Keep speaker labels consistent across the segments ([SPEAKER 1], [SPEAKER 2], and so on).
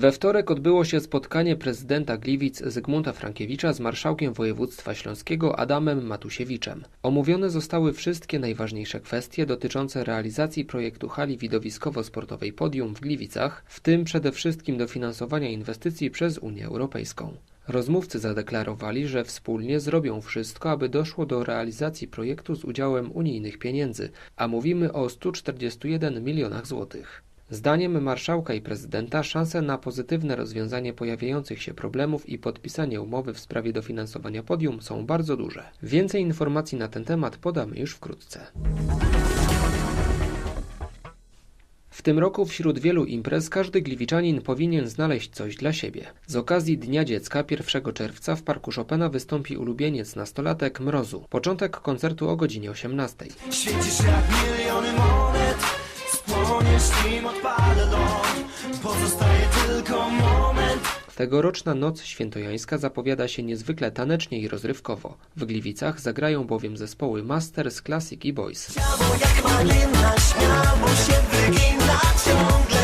[SPEAKER 1] We wtorek odbyło się spotkanie prezydenta Gliwic Zygmunta Frankiewicza z marszałkiem województwa śląskiego Adamem Matusiewiczem. Omówione zostały wszystkie najważniejsze kwestie dotyczące realizacji projektu hali widowiskowo-sportowej Podium w Gliwicach, w tym przede wszystkim dofinansowania inwestycji przez Unię Europejską. Rozmówcy zadeklarowali, że wspólnie zrobią wszystko, aby doszło do realizacji projektu z udziałem unijnych pieniędzy, a mówimy o 141 milionach złotych. Zdaniem marszałka i prezydenta szanse na pozytywne rozwiązanie pojawiających się problemów i podpisanie umowy w sprawie dofinansowania podium są bardzo duże. Więcej informacji na ten temat podamy już wkrótce. W tym roku wśród wielu imprez każdy gliwiczanin powinien znaleźć coś dla siebie. Z okazji Dnia Dziecka 1 czerwca w Parku Chopina wystąpi ulubieniec nastolatek Mrozu. Początek koncertu o godzinie 18.
[SPEAKER 2] Świecisz jak miliony monet Spłoniesz nim odpalę ląd Pozostaje tylko moment
[SPEAKER 1] Tegoroczna Noc Świętojańska zapowiada się niezwykle tanecznie i rozrywkowo. W Gliwicach zagrają bowiem zespoły Masters, Classic i Boys.
[SPEAKER 2] Ciało jak malina Śmiało się wygina Ciągle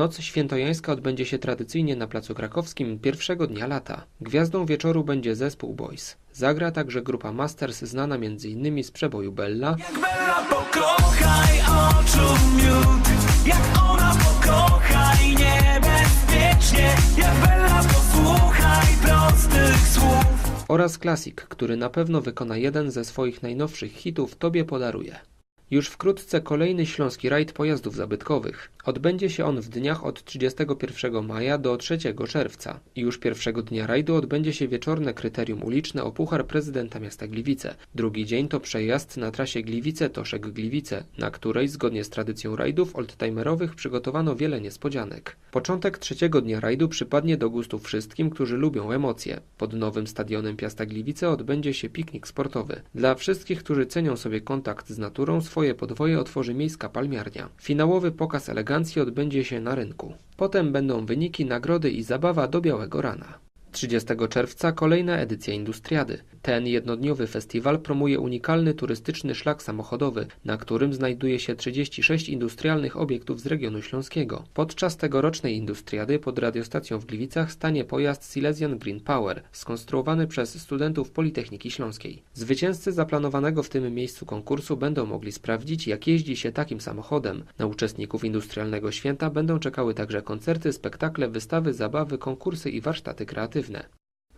[SPEAKER 1] Noc świętojańska odbędzie się tradycyjnie na Placu Krakowskim pierwszego dnia lata. Gwiazdą wieczoru będzie zespół Boys. Zagra także grupa Masters znana m.in. z przeboju Bella,
[SPEAKER 2] Jak Bella pokochaj oczu miód Jak ona pokochaj niebezpiecznie Jak Bella posłuchaj prostych słów
[SPEAKER 1] oraz Klasik, który na pewno wykona jeden ze swoich najnowszych hitów Tobie podaruje. Już wkrótce kolejny śląski rajd pojazdów zabytkowych. Odbędzie się on w dniach od 31 maja do 3 czerwca. Już pierwszego dnia rajdu odbędzie się wieczorne kryterium uliczne o Puchar Prezydenta Miasta Gliwice. Drugi dzień to przejazd na trasie Gliwice-Toszek-Gliwice, na której zgodnie z tradycją rajdów oldtimerowych przygotowano wiele niespodzianek. Początek trzeciego dnia rajdu przypadnie do gustu wszystkim, którzy lubią emocje. Pod nowym stadionem Piasta Gliwice odbędzie się piknik sportowy. Dla wszystkich, którzy cenią sobie kontakt z naturą, podwoje otworzy miejska palmiarnia. Finałowy pokaz elegancji odbędzie się na rynku. Potem będą wyniki, nagrody i zabawa do białego rana. 30 czerwca kolejna edycja Industriady. Ten jednodniowy festiwal promuje unikalny turystyczny szlak samochodowy, na którym znajduje się 36 industrialnych obiektów z regionu śląskiego. Podczas tegorocznej Industriady pod radiostacją w Gliwicach stanie pojazd Silesian Green Power, skonstruowany przez studentów Politechniki Śląskiej. Zwycięzcy zaplanowanego w tym miejscu konkursu będą mogli sprawdzić, jak jeździ się takim samochodem. Na uczestników industrialnego święta będą czekały także koncerty, spektakle, wystawy, zabawy, konkursy i warsztaty kreatywne.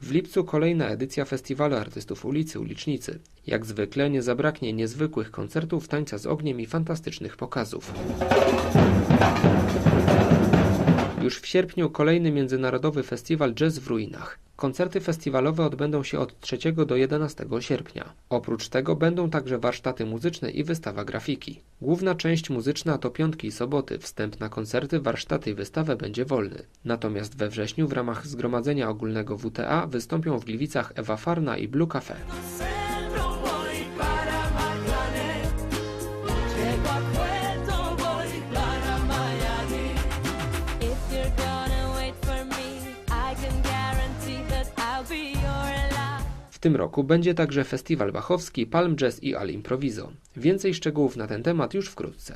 [SPEAKER 1] W lipcu kolejna edycja Festiwalu Artystów Ulicy Ulicznicy. Jak zwykle nie zabraknie niezwykłych koncertów, tańca z ogniem i fantastycznych pokazów. Już w sierpniu kolejny międzynarodowy festiwal Jazz w Ruinach. Koncerty festiwalowe odbędą się od 3 do 11 sierpnia. Oprócz tego będą także warsztaty muzyczne i wystawa grafiki. Główna część muzyczna to piątki i soboty. Wstęp na koncerty, warsztaty i wystawę będzie wolny. Natomiast we wrześniu w ramach Zgromadzenia Ogólnego WTA wystąpią w Gliwicach Ewa Farna i Blue Cafe. tym roku będzie także Festiwal Bachowski, Palm Jazz i Al Improviso. Więcej szczegółów na ten temat już wkrótce.